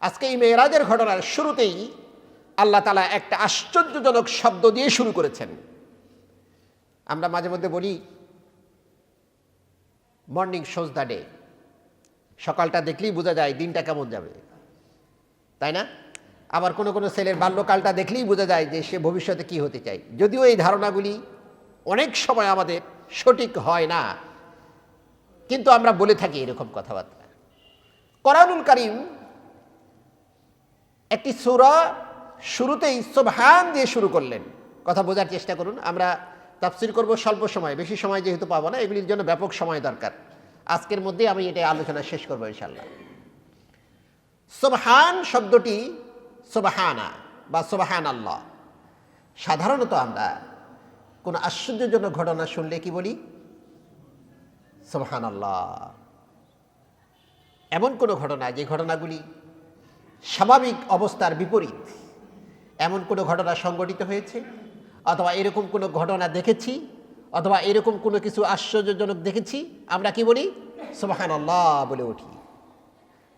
আজকে এই মেয়েরাজের ঘটনার শুরুতেই আল্লাহ তালা একটা আশ্চর্যজনক শব্দ দিয়ে শুরু করেছেন। আমরা মাঝে মধ্যে বলি মর্নিং শোজ দ্য ডে সকালটা দেখলেই বোঝা যায় দিনটা কেমন যাবে। তাই না? আবার কোনো কোনো ছেলের বাল্যকালটা দেখলেই বোঝা যায় যে সে ভবিষ্যতে কি হতে চায়। যদিও এই ধারণাগুলি অনেক সময় আমাদের সঠিক হয় না। কিন্তু আমরা বলে থাকি এরকম কথাবার্তা। করানুল করিম একটি সুরা শুরুতেই সোবহান দিয়ে শুরু করলেন। কথা বোঝার চেষ্টা করুন, আমরা তাফসির করব স্বল্প সময়, বেশি সময় যেহেতু পাবো না, এগুলির জন্য ব্যাপক সময় দরকার। আজকের মধ্যে আমি এটা আলোচনা শেষ করব ইনশাল্লাহ সোবহান শব্দটি সোবাহানা বা সোবাহান আল্লাহ সাধারণত আমরা কোনো আশ্চর্যজনক ঘটনা শুনলে কি বলি? সোবাহান আল্লাহ এমন কোনো ঘটনা, যে ঘটনাগুলি স্বাভাবিক অবস্থার বিপরীত। এমন কোনো ঘটনা সংঘটিত হয়েছে? অথবা এরকম কোনো ঘটনা দেখেছি? অথবা এরকম কোনো কিছু আশ্চর্যজনক দেখেছি? আমরা কি বলি? সোবাহান আল্লাহ বলে উঠি।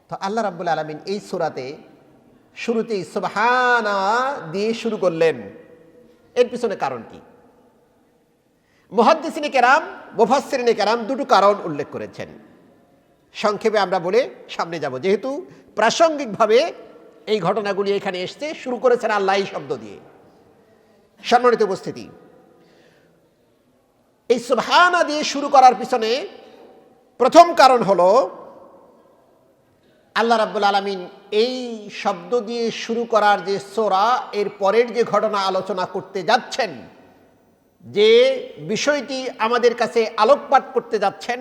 তো আল্লাহ রাব্বুল আলমিন এই সুরাতে শুরুতেই সোবাহানা দিয়ে শুরু করলেন। এর পিছনে কারণ কি? মহাদ্দিসিনে কেরাম, মুফাসসিরিনে কেরাম দুটো কারণ উল্লেখ করেছেন। সংক্ষেপে আমরা বলে সামনে যাব। যেহেতু প্রাসঙ্গিকভাবে এই ঘটনাগুলি এখানে এসছে, শুরু করেছেন আল্লাহ এই শব্দ দিয়ে। সম্মানিত উপস্থিতি। এই সুবহানা দিয়ে শুরু করার পিছনে প্রথম কারণ হল, আল্লাহ রাব্বুল আলমিন এই শব্দ দিয়ে শুরু করার যে সোরা, এর পরের যে ঘটনা আলোচনা করতে যাচ্ছেন, যে বিষয়টি আমাদের কাছে আলোকপাত করতে যাচ্ছেন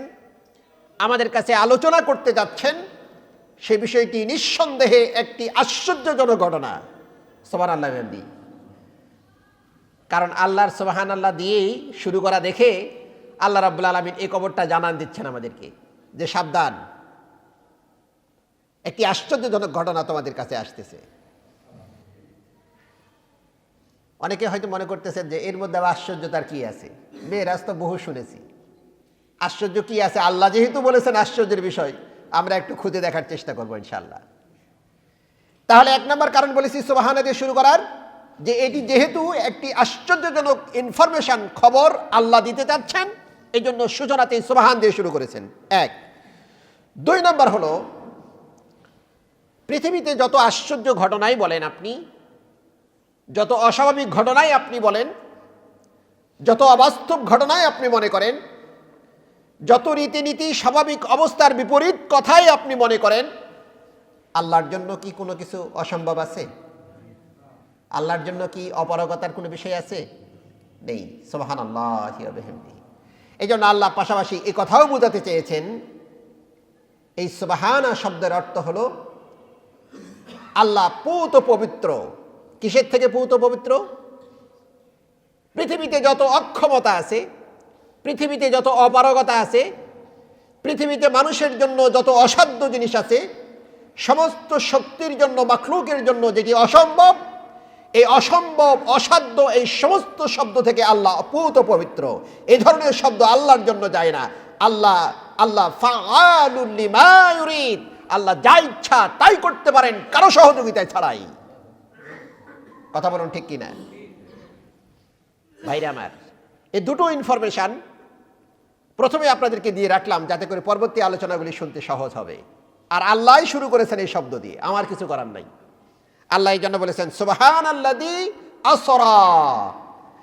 আমাদের কাছে আলোচনা করতে যাচ্ছেন, সে বিষয়টি নিঃসন্দেহে একটি আশ্চর্যজনক ঘটনা। সোমান আল্লাহ কারণ আল্লাহর সোবাহান আল্লাহ দিয়েই শুরু করা দেখে আল্লাহ রাবুল আলমিন এই কবরটা জানান দিচ্ছেন আমাদেরকে, যে সাবধান। একটি আশ্চর্যজনক ঘটনা তোমাদের কাছে আসতেছে। অনেকে হয়তো মনে করতেছেন যে এর মধ্যে আশ্চর্যতার কি আছে? মেয়েরাজ তো বহু শুনেছি। আশ্চর্য কি আছে? আল্লাহ যেহেতু বলেছেন আশ্চর্যের বিষয়, আমরা একটু খুঁজে দেখার চেষ্টা করব ইনশাল্লাহ তাহলে এক নম্বর কারণ বলেছি সোবাহানা দিয়ে শুরু করার, যে এটি যেহেতু একটি আশ্চর্যজনক ইনফরমেশন খবর আল্লাহ দিতে চাচ্ছেন এই জন্য সূচনাতেই সোবাহান দিয়ে শুরু করেছেন। এক। দুই নম্বর হলো, পৃথিবীতে যত আশ্চর্য ঘটনাই বলেন আপনি, যত অস্বাভাবিক ঘটনাই আপনি বলেন, যত অবাস্তব ঘটনাই আপনি মনে করেন যত রীতিনীতি, স্বাভাবিক অবস্থার বিপরীত কথাই আপনি মনে করেন, আল্লাহর জন্য কি কোনো কিছু অসম্ভব আছে? আল্লাহর জন্য কি অপারগতার কোনো বিষয় আছে? নেই। সোহান আল্লাহ এই জন্য আল্লাহ পাশাপাশি এই কথাও বোঝাতে চেয়েছেন, এই সোবাহানা শব্দের অর্থ হলো, আল্লাহ পূত পবিত্র। কিসের থেকে পূত পবিত্র? পৃথিবীতে যত অক্ষমতা আছে পৃথিবীতে যত অপারগতা আছে, পৃথিবীতে মানুষের জন্য যত অসাধ্য জিনিস আছে, সমস্ত শক্তির জন্য, মাখলুকের জন্য যেটি অসম্ভব, এই অসম্ভব, অসাধ্য, এই সমস্ত শব্দ থেকে আল্লাহ অপূত পবিত্র। এই ধরনের শব্দ আল্লাহর জন্য যায় না। আল্লাহ আল্লাহ আল্লাহ যা ইচ্ছা তাই করতে পারেন, কারও সহযোগিতায় ছাড়াই। কথা বলুন ঠিক কিনা? ভাইরা আমার এই দুটো ইনফরমেশন প্রথমে আপনাদেরকে দিয়ে রাখলাম যাতে করে পরবর্তী আলোচনাগুলি শুনতে সহজ হবে। আর আল্লাহ শুরু করেছেন এই শব্দ দিয়ে। আমার কিছু করার নাই। আল্লাহ জন্য বলেছেন সুবাহান আল্লাদি আসরা।